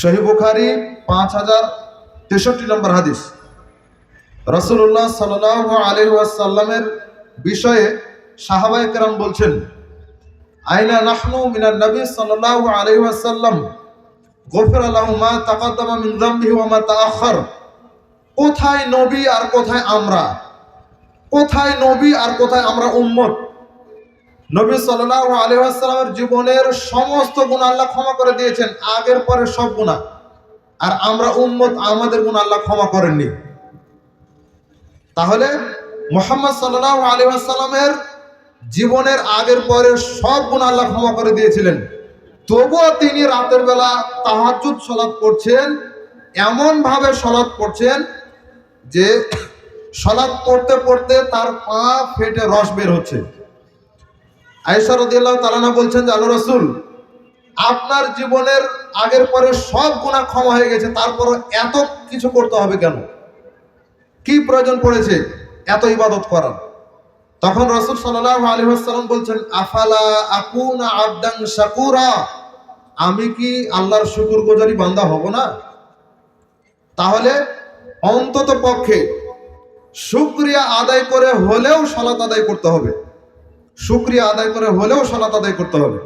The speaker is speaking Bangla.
শহীদ বুখারি পাঁচ হাজার তেষট্টি নম্বর হাদিস। রসুল্লাহ সাল আলী ওয়াসাল্লামের বিষয়ে সাহাবাই কেরাম বলছেন, আইনা নাহনু মিনার নবী সাল্লাল্লাহু আলাইহি ওয়াসাল্লাম, গফির আল্লাহু মা তাকাদ্দামা মিন যামবিহি ওয়া কোথায় নবী আর কোথায় আমরা? কোথায় নবী আর কোথায় আমরা উম্মত? নবী সাল্লাল্লাহু আলাইহি ওয়াসাল্লামের জীবনের সমস্ত গুনাহ আল্লাহ ক্ষমা করে দিয়েছেন, আগের পরে সব গুনাহ। আর আমরা উম্মত, আমাদের গুনাহ আল্লাহ ক্ষমা করেননি। তাহলে মোহাম্মদ সাল্লাল্লাহু আলাইহি ওয়াসাল্লামের জীবনের আগের পরে সব গুণ আল্লাহ ক্ষমা করে দিয়েছিলেন। তবুও তিনি রাতের বেলা তাহাজুদ সলাৎ করছেন এমন ভাবে সলাৎ করছেন যে সলাৎ পড়তে পড়তে তার পা ফেটে রস বের হচ্ছে। আয়েশা তাআলা বলছেন যে, আল্লাহ রসুল, আপনার জীবনের আগের পরে সব গুণা ক্ষমা হয়ে গেছে, তারপরও এত কিছু করতে হবে কেন? কি প্রয়োজন পড়েছে? এত ইবাদত করার। তখন রসুল সাল্লাহ আলী আসসালাম বলছেন, আফালা আকুনা আবদান শাকুরা? আমি কি আল্লাহর শুকুর গোজারি বান্দা হব না? তাহলে অন্তত পক্ষে শুক্রিয়া আদায় করে হলেও সলাত আদায় করতে হবে। শুক্রিয়া আদায় করে হলেও সলাত আদায় করতে হবে।